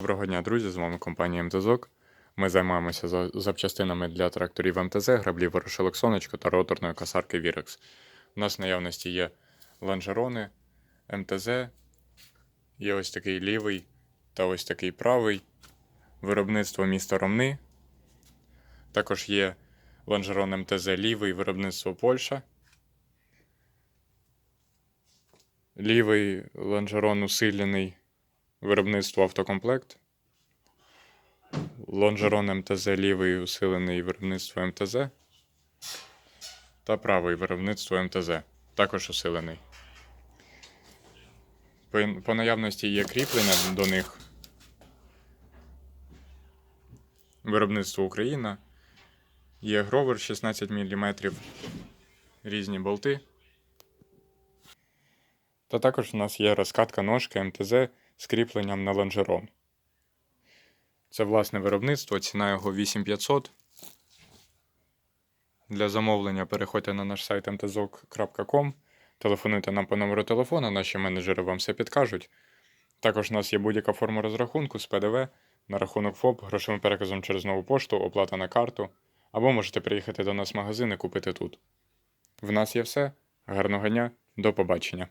Доброго дня, друзі! З вами компанія МТЗОК. Ми займаємося запчастинами для тракторів МТЗ, граблів ворошилок сонечко та роторної косарки Вірекс. У нас в наявності є лонжерони МТЗ, є ось такий лівий та ось такий правий. Виробництво міста Ромни. Також є лонжерон МТЗ лівий, виробництво Польща. Лівий лонжерон усилений Виробництво автокомплект. Лонжерон МТЗ лівий усилений виробництво МТЗ. Та правий виробництво МТЗ. Також усилений. По, наявності є кріплення до них. Виробництво Україна. Є гровер 16 мм. Різні болти. Та також у нас є розкатка ножки МТЗ з кріпленням на лонжерон. Це власне виробництво, ціна його 8500. Для замовлення переходьте на наш сайт mtzok.com, телефонуйте нам по номеру телефона, наші менеджери вам все підкажуть. Також у нас є будь-яка форма розрахунку з ПДВ на рахунок ФОП, грошовим переказом через нову пошту, оплата на карту, або можете приїхати до нас в магазин і купити тут. В нас є все. Гарного дня, до побачення!